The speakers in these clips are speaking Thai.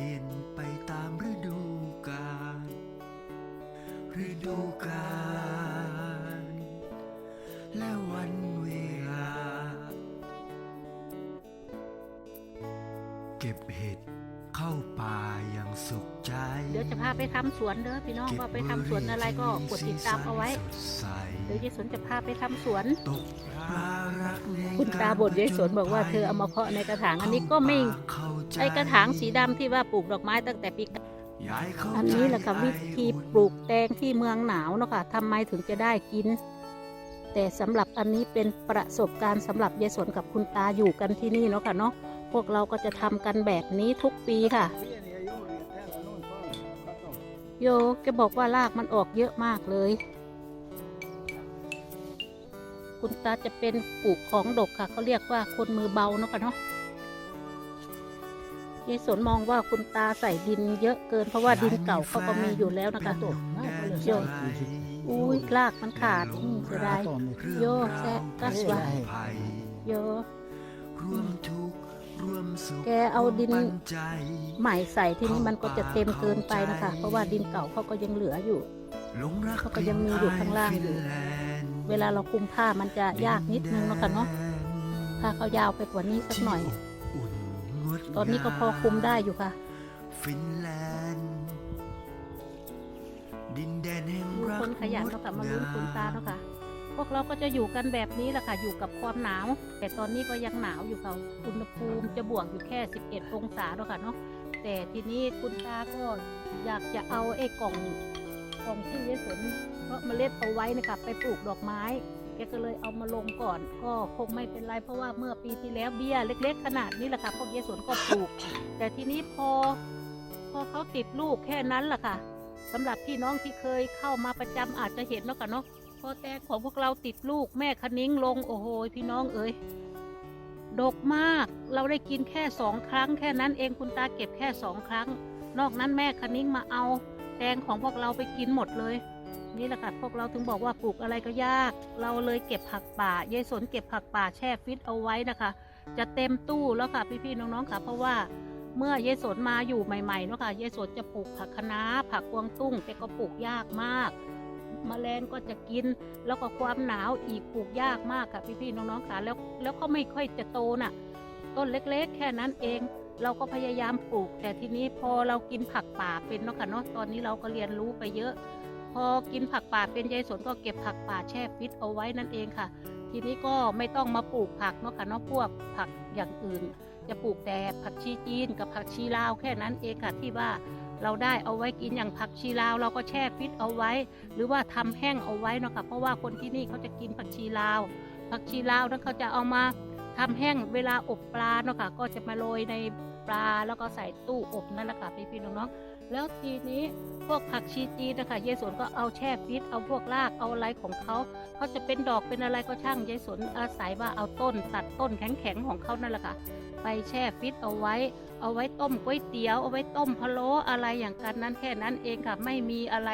ลี่ยนไปตามฤดูกาลฤดูกาล ไปทำสวนเด้อพี่น้องว่าไปทำสวนอะไรก็กดติดตามเอาไว้เดี๋ยวยายสนจะพาไปทำสวนตกปลารักในคุณตาบ่นยายสนบอกว่าเธอเอามาเพาะในกระถางอันนี้ก็ไม่เข้าใจไอกระถางสีดำที่ว่าปลูกดอกไม้ตั้งแต่ปียายเข้าอันนี้แหละค่ะใจวิธีปลูกแตงที่เมืองหนาวเนาะค่ะทำไมถึงจะได้กิน แต่สำหรับอันนี้เป็นประสบการณ์สำหรับยายสนกับคุณตาอยู่กันที่นี่เนาะค่ะเนาะพวกเราก็จะทำกันแบบนี้ทุกปีค่ะ โยแกบอกว่ารากมันออกเยอะมากเลย คุณตาจะเป็นปลูกของดกค่ะ เขาเรียกว่าคนมือเบาเนาะค่ะเนาะยายสนมองว่าคุณตาใส่ดินเยอะเกิน เพราะว่าดินเก่าเขาก็มีอยู่แล้วนะคะโยอุ้ยรากมันขาดอืมเสียดายโยแซะกัสวะโย แกเอาดินปัใจใหม่ใส่ที่นี่มันก็จะเต็มเกินไปนะคะ เพราะว่าดินเก่าเขาก็ยังเหลืออยู่หลงรักเขาก็ยังมีอยู่ข้างล่างอยู่ฟินแลนด์เวลาเราคุมผ้ามันจะยากนิดนึงเนาะค่ะเนาะถ้าเขายาวไปกว่านี้สักหน่อยที่อบอุ่นงดตอนนี้ก็พอคุมได้อยู่ค่ะฟินแลนด์ดินแดนแห่งดูรักคนขยันเนาะค่ะมาลุ้นคุณตาเนาะค่ะ พวกเราก็จะอยู่กันแบบนี้แหละค่ะ อยู่กับความหนาว แต่ตอนนี้ก็ยังหนาวอยู่ค่ะอุณหภูมิจะบวกอยู่แค่ 11 องศาเนาะค่ะเนาะ แต่ทีนี้คุณตาก็อยากจะเอาไอ้กล่องกล่องที่ยายสนเพราะเมล็ดเอาไว้นะคะไปปลูกดอกไม้ แกก็เลยเอามาลงก่อน ก็คงไม่เป็นไรเพราะว่าเมื่อปีที่แล้วเบี้ยเล็ก ๆ ขนาดนี้แหละค่ะพวกยายสนก็ปลูก แต่ทีนี้พอพอเขาติดลูกแค่นั้นแหละค่ะสำหรับพี่น้องที่เคยเข้ามาประจำอาจจะเห็นแล้วกันเนาะ อแตงของพวกเราติดลูกแม่คนิ้งลงโอ้โหพี่น้องเอ๋ยดกมากเราได้กินแค่สองครั้ง แค่นั้นเองคุณตาเก็บแค่สองครั้ง นอกนั้นแม่คนิ้งมาเอา แตงของพวกเราไปกินหมดเลย นี่แหละค่ะพวกเราถึงบอกว่าปลูกอะไรก็ยาก เราเลยเก็บผักป่ายายสนเก็บผักป่าแช่ฟิตเอาไว้นะคะ จะเต็มตู้แล้วค่ะพี่ๆน้องๆค่ะ เพราะว่าเมื่อยายสนมาอยู่ใหม่ๆเนาะค่ะยายสนจะปลูกผักคะน้าผักกวางตุ้งแต่ก็ปลูกยากมาก มแมลงก็จะกิน แล้วก็ความหนาวอีกปลูกยากมากค่ะพี่ๆน้องๆค่ะแล้วแล้วก็ไม่ค่อยจะโตน่ะ ต้นเล็กๆ แค่นั้นเอง เราก็พยายามปลูก แต่ทีนี้พอเรากินผักป่าเป็นเนาะค่ะเนาะตอนนี้เราก็เรียนรู้ไปเยอะ พอกินผักป่าเป็นยายสนก็เก็บผักป่าแช่ฟิตเอาไว้นั่นเองค่ะ ทีนี้ก็ไม่ต้องมาปลูกผักเนาะค่ะเนาะพวกผักอย่างอื่น จะปลูกแต่ผักชีจีนกับผักชีลาวแค่นั้นเองค่ะที่ว่า เราได้เอาไว้กินอย่างผักชีลาว เราก็แช่ฟิตเอาไว้ หรือว่าทำแห้งเอาไว้นะคะเพราะว่าคนที่นี่เขาจะกินผักชีลาว ผักชีลาวนั้นเขาจะเอามาทำแห้งเวลาอบปลาเนาะค่ะก็จะมาโรยในปลาแล้วก็ใส่ตู้อบนั่นแหละค่ะพี่ๆน้องๆ แล้วทีนี้พวกผักชีจีนนะคะยายสนก็เอาแช่ฟิตเอาพวกรากเอาอะไรของเขาเขาจะเป็นดอกเป็นอะไรก็ช่างยายสนอาศัยว่าเอาต้น ตัดต้นแข็งๆของเขานั่นแหละค่ะไปแช่ฟิตเอาไว้ เอาไว้ต้มก๋วยเตี๋ยวเอาไว้ต้มพะโล้อะไรอย่างกันนั้นแค่นั้นเองค่ะไม่มีอะไร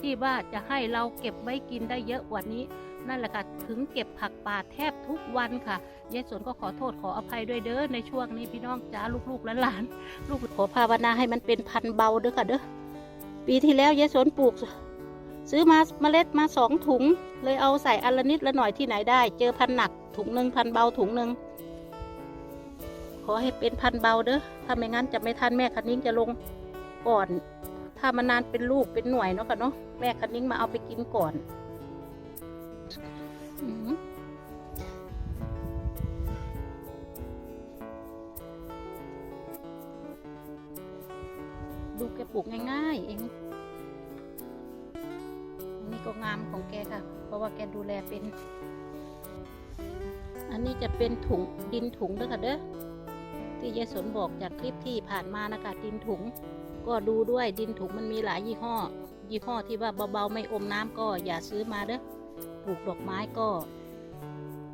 ที่ว่าจะให้เราเก็บไว้กินได้เยอะกว่านี้ นั่นแหละค่ะถึงเก็บผักป่าแทบทุกวันค่ะยายสนก็ขอโทษขออภัยด้วยเด้อในช่วงนี้พี่น้องจ้าลูกๆหลานๆลูกขอภาวนาให้มันเป็นพันเบาเด้อค่ะเด้อปีที่แล้วยายสนปลูก ซื้อมาเมล็ดมาสองถุง เลยเอาใส่อันละนิดละหน่อยที่ไหนได้ เจอพันหนักถุงหนึ่งพันเบาถุงหนึ่งขอให้เป็นพันเบาเด้อถ้าไม่งั้นจะไม่ทันแม่คันนิ้งจะลงก่อน ถ้ามันนานเป็นลูกเป็นหน่วยเนาะค่ะเนาะแม่คันนิ้งมาเอาไปกินก่อน ดูแกปลูกง่ายๆเองอันนี้ก็งามของแกค่ะ เพราะว่าแกดูแลเป็น อันนี้จะเป็นถุงดินถุงเด้อค่ะเด้อที่ที่ยายสนบอกจากคลิปที่ผ่านมานะคะดินถุง ก็ดูด้วยดินถุงมันมีหลายยี่ห้อ ยี่ห้อที่ว่าเบาๆไม่อมน้ำก็อย่าซื้อมาเด้อ ปลูกดอกไม้ก็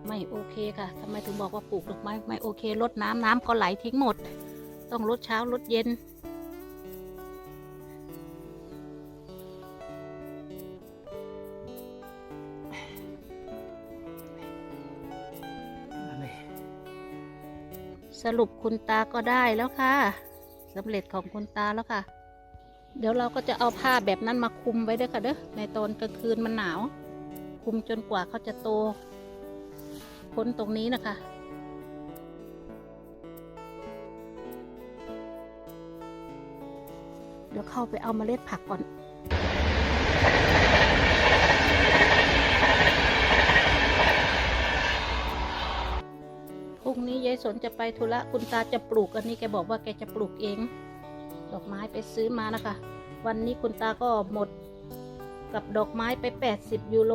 ไม่โอเคค่ะทำไมถึงบอกว่าปลูกดอกไม้ไม่โอเคลดน้ำน้ำก็ไหลทิ้งหมด ต้องลดเช้าลดเย็น สรุปคุณตาก็ได้แล้วค่ะสำเร็จของคุณตาแล้วค่ะ เดี๋ยวเราก็จะเอาผ้าแบบนั้นมาคลุมไว้ด้วยค่ะเด้อในตอนกลางคืนมันหนาว คลุมจนกว่าเขาจะโตพ้นตรงนี้นะคะเดี๋ยวเข้าไปเอาเมล็ดผักก่อน พรุ่งนี้ยายสนจะไปธุระคุณตาจะปลูกอันนี้แกบอกว่าแกจะปลูกเอง ดอกไม้ไปซื้อมานะคะ วันนี้คุณตาก็หมดกับดอกไม้ไป 80 ยูโร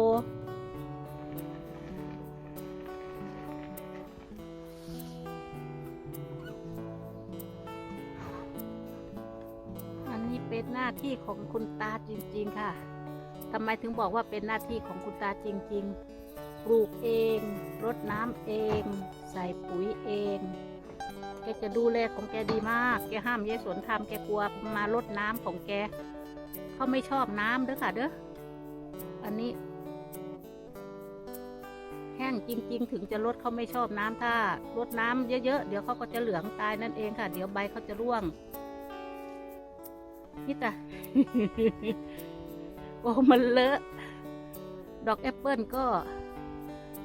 เป็นหน้าที่ของคุณตาจริง ๆ ค่ะทำไมถึงบอกว่าเป็นหน้าที่ของคุณตาจริง ๆ ปลูกเองรดน้ำเอง ใส่ปุ๋ยเอง แกจะดูแลของแกดีมาก แกห้ามยายสวนทำแกกลัวมารดน้ำของแก เขาไม่ชอบน้ำเด้อค่ะ เด้อ อันนี้ แห้งจริง ๆ ถึงจะลดเขาไม่ชอบน้ำถ้ารดน้ำเยอะๆ เดี๋ยวเขาก็จะเหลืองตายนั่นเองค่ะ เดี๋ยวใบเขาจะร่วง นี่ตาโอ้มันเลอะ ดอกแอปเปิลก็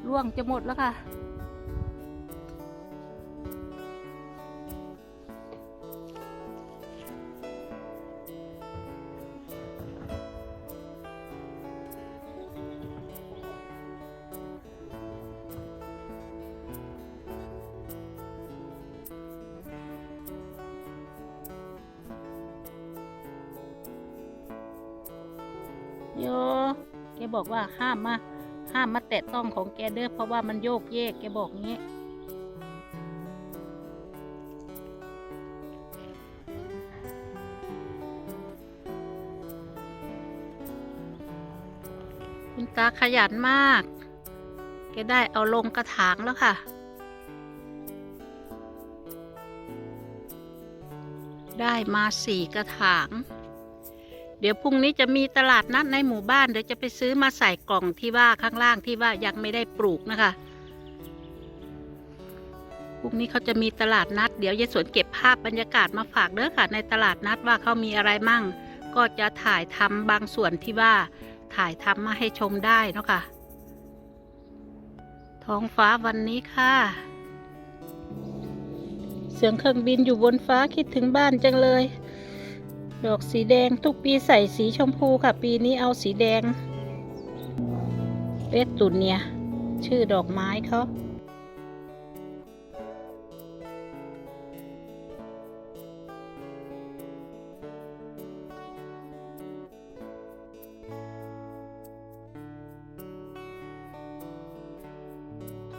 ร่วงจะหมดแล้วค่ะ แกบอกว่าห้ามมาห้ามมาแตะต้องของแกเด้อเพราะว่ามันโยกเยกแกบอกงี้ คุณตาขยันมาก แกได้เอาลงกระถางแล้วค่ะ ได้มาสี่กระถาง เดี๋ยวพรุ่งนี้จะมีตลาดนัดในหมู่บ้านเดี๋ยวจะไปซื้อมาใส่กล่องที่ว่าข้างล่างที่ว่ายังไม่ได้ปลูกนะคะพรุ่งนี้เขาจะมีตลาดนัด เดี๋ยวยายสวนเก็บภาพบรรยากาศมาฝากเด้อค่ะ ในตลาดนัดว่าเขามีอะไรมั่ง ก็จะถ่ายทำบางส่วนที่ว่าถ่ายทำมาให้ชมได้เนาะค่ะ ท้องฟ้าวันนี้ค่ะ เสียงเครื่องบินอยู่บนฟ้าคิดถึงบ้านจังเลย ดอกสีแดงทุกปีใส่สีชมพูค่ะ ปีนี้เอาสีแดงเรดตุนเนี่ย ชื่อดอกไม้เขา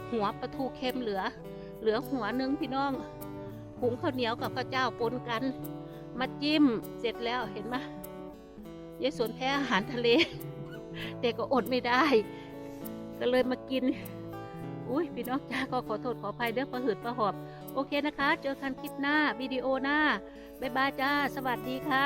หัวปลาทูเค็มเหลือ เหลือหัวนึงพี่น้องหุงข้าวเหนียวกับข้าวเจ้าปนกัน มาจิ้มเสร็จแล้วเห็นไหมยายสวนแพ้อาหารทะเล แต่ก็อดไม่ได้ ก็เลยมากิน อุ้ยพี่น้องจ้าก็ขอโทษขออภัยเด้อประหืดประหอบ โอเคนะคะ เจอกันคลิปหน้าวิดีโอหน้า บ๊ายบายจ้า สวัสดีค่ะ